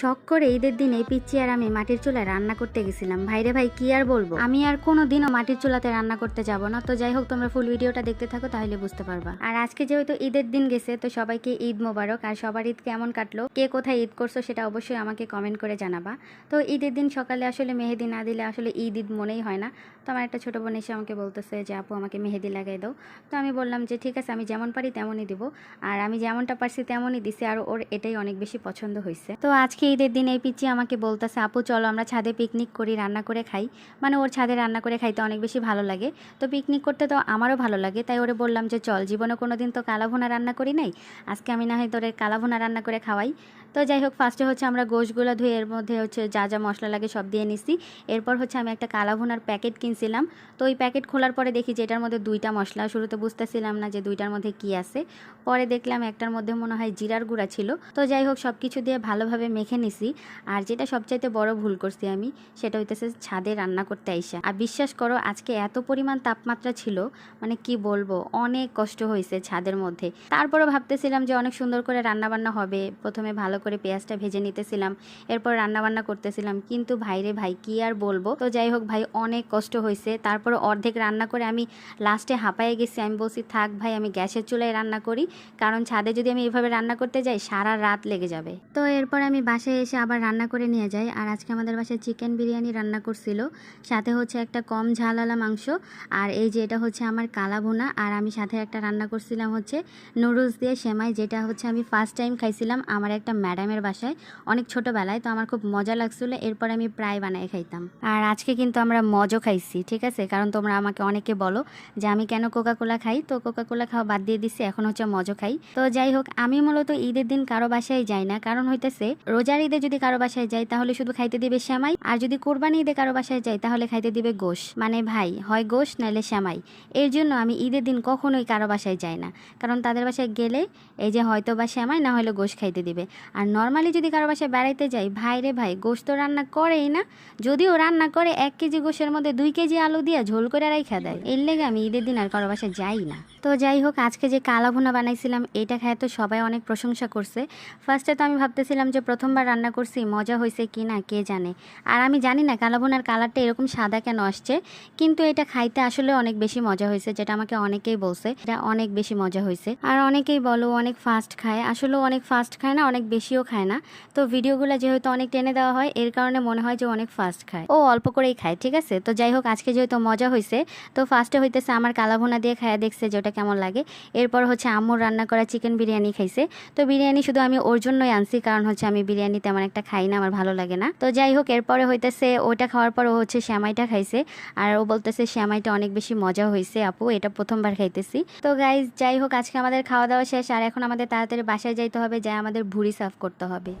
শখ করে ঈদের দিন পিচ্ছি আর আমি মাটির চুলায় রান্না করতে গেছিলাম। ভাইরে ভাই, কি আর বলব? আমি আর কোনো দিনও মাটির চুলাতে রান্না করতে যাব না। তো যাই হোক, তোমরা ফুল ভিডিওটা দেখতে থাকো, তাহলে বুঝতে পারবা। আর আজকে যেহেতু ঈদের দিন গেছে, তো সবাইকে ঈদ মোবারক। আর সবার ঈদ কেমন কাটলো? কে কোথায় ঈদ করছ সেটা অবশ্যই আমাকে কমেন্ট করে জানাবা। তো ঈদের দিন সকালে আসলে মেহেদি না দিলে আসলে ঈদ ঈদ মনেই হয় না। তো আমার একটা ছোটো বোন এসে আমাকে বলতেছে যে, আপু, আমাকে মেহেদি লাগাই দাও। তো আমি বললাম যে, ঠিক আছে, আমি যেমন পারি তেমনই দিব। আর আমি যেমনটা পারছি তেমনই দিছি, আর ওর এটাই অনেক বেশি পছন্দ হয়েছে। তো আজকে ঈদের দিন এই পিচি আমাকে বলতেছে, আপু, চলো আমরা ছাদে পিকনিক করি, রান্না করে খাই। মানে ওর ছাদে রান্না করে খাইতে অনেক বেশি ভালো লাগে। তো পিকনিক করতে তো আমারও ভালো লাগে, তাই ওরে বললাম যে, চল, জীবনে কোনো দিন তো কালাভুনা রান্না করি নাই, আজকে আমি না হয় তোরে কালাভুনা রান্না করে খাওয়াই। তো যাই হোক ফার্স্টে হচ্ছে আমরা গোশগুলো ধুয়ে এর মধ্যে হচ্ছে যা যা মশলা লাগে সব দিয়ে নিছি। এরপর হচ্ছে আমি একটা কালাভুনার প্যাকেট কিনছিলাম। তো ওই প্যাকেট খোলার পরে দেখি যে, এটার মধ্যে দুইটা মশলা, শুরুতে বুঝতেছিলাম না যে, দুইটার মধ্যে কি আছে। পরে দেখলাম একটার মধ্যে মনে হয় জিরার গুঁড়া ছিল। তো যাই হোক সব কিছু দিয়ে ভালোভাবে মেখে নিছি। আর যেটা সবচাইতে বড় ভুল করছি আমি, সেটা হইতেছে ছাদে রান্না করতে আইসা। আর বিশ্বাস করো, আজকে এত পরিমাণ তাপমাত্রা ছিল মানে কি বলব, অনেক কষ্ট হয়েছে ছাদের মধ্যে। তারপরে ভাবতেছিলাম যে অনেক সুন্দর করে রান্না বান্না হবে, প্রথমে ভালো করে পেঁয়াজটা ভেজে নিতেছিলাম, এরপর রান্না বান্না করতেছিলাম। কিন্তু ভাইরে ভাই, কি আর বলব? তো যাই হোক ভাই, অনেক কষ্ট হয়েছে তারপরে অর্ধেক রান্না করে আমি লাস্টে হাঁপায়ে গেছি। আমি বলছি, থাক ভাই, আমি গ্যাসের চুলায় রান্না করি। কারণ ছাদে যদি আমি এভাবে রান্না করতে যাই, সারা রাত লেগে যাবে। তো এরপর আমি বাসায় এসে আবার রান্না করে নিয়ে যায়। আর আজকে আমাদের বাসায় চিকেন বিরিয়ানি রান্না করছিল। সাথে হচ্ছে একটা কম ঝালালা মাংস। আর এই যে এটা হচ্ছে আমার কালা ভুনা। আর আমি সাথে একটা রান্না করছিলাম হচ্ছে নুডলস দিয়ে সেমাই, যেটা হচ্ছে আমি ফার্স্ট টাইম খাইছিলাম আমার একটা ম্যাডামের বাসায় অনেক ছোটোবেলায়। তো আমার খুব মজা লাগছিল। এরপর আমি প্রায় বানায় খাইতাম। আর আজকে কিন্তু আমরা মজও খাইছি, ঠিক আছে? কারণ তোমরা আমাকে অনেকে বলো যে আমি কেন কোকা কোলা খাই। তো কোকা কোলা খাওয়া বাদ দিয়ে দিচ্ছি এখন হচ্ছে মজো খাই। তো যাই হোক, আমি মূলত ঈদের দিন কারও বাসায় যাই না। কারণ হইতেছে রোজার ঈদে যদি কারও বাসায় যাই, তাহলে শুধু খাইতে দিবে শ্যামাই, আর যদি কোরবানি ঈদে কারও বাসায় যাই, তাহলে খাইতে দিবে গোশ। মানে ভাই, হয় গোশ নাহলে শ্যামাই। এর জন্য আমি ঈদের দিন কখনোই কারও বাসায় যাই না। কারণ তাদের বাসায় গেলে এই যে হয়তো বা শ্যামাই, না হলে গোশ খাইতে দিবে। আর নর্মালি যদি কারও বাসায় বেড়াইতে যাই, ভাই রে ভাই, গোশ তো রান্না করেই না। যদিও রান্না করে এক কেজি গোশের মধ্যে দুই কেজি আলু দিয়ে ঝোল করে রাইখা দেয়। এর লেগে আমি ঈদের দিন আর কারও বাসায় যাই না। তো যাই হোক, আজকে যে কালা ভুনা বানাইছিলাম, এটা খায় তো সবাই অনেক প্রশংসা করছে। ফার্স্টে তো আমি ভাবতেছিলাম যে প্রথমবার রান্না করছি, মজা হয়েছে কি না কে জানে। আর আমি জানি না কালাবোনার কালারটা এরকম সাদা কেন আসছে, কিন্তু এটা খাইতে আসলে অনেক বেশি মজা হয়েছে যেটা আমাকে অনেকেই বলছে, এটা অনেক বেশি মজা হয়েছে আর অনেকেই বলো অনেক ফাস্ট খায়, আসলেও অনেক ফাস্ট খায় না, অনেক বেশিও খায় না। তো ভিডিওগুলো যেহেতু অনেক টেনে দেওয়া হয়, এর কারণে মনে হয় যে অনেক ফাস্ট খায়। ও অল্প করেই খায়, ঠিক আছে? তো যাই হোক, আজকে যেহেতু মজা হয়েছে তো ফার্স্টে হইতেছে আমার কালা ভুনা দিয়ে খায়া দেখছে যে ওটা কেমন লাগে। এরপর হচ্ছে আম্মুর রান্না করা চিকেন বিরিয়ানি খাইছে। তো বিরিয়ানি শুধু আমি ওর জন্যই আনছি, কারণ হচ্ছে আমি বিরিয়ানি তেমন একটা খাই না, আমার ভালো লাগে না। তো যাই হোক, এরপরে হইতেছে ওইটা খাওয়ার পর ও হচ্ছে শ্যামাইটা খাইছে। আর ও বলতেছে শ্যামাইটা অনেক বেশি মজা হয়েছে আপু, এটা প্রথমবার খাইতেছি। তো গাইজ যাই হোক, আজকে আমাদের খাওয়া দাওয়া শেষ। আর এখন আমাদের তাড়াতাড়ি বাসায় যাইতে হবে যা আমাদের ভুড়ি সাফ করতে হবে।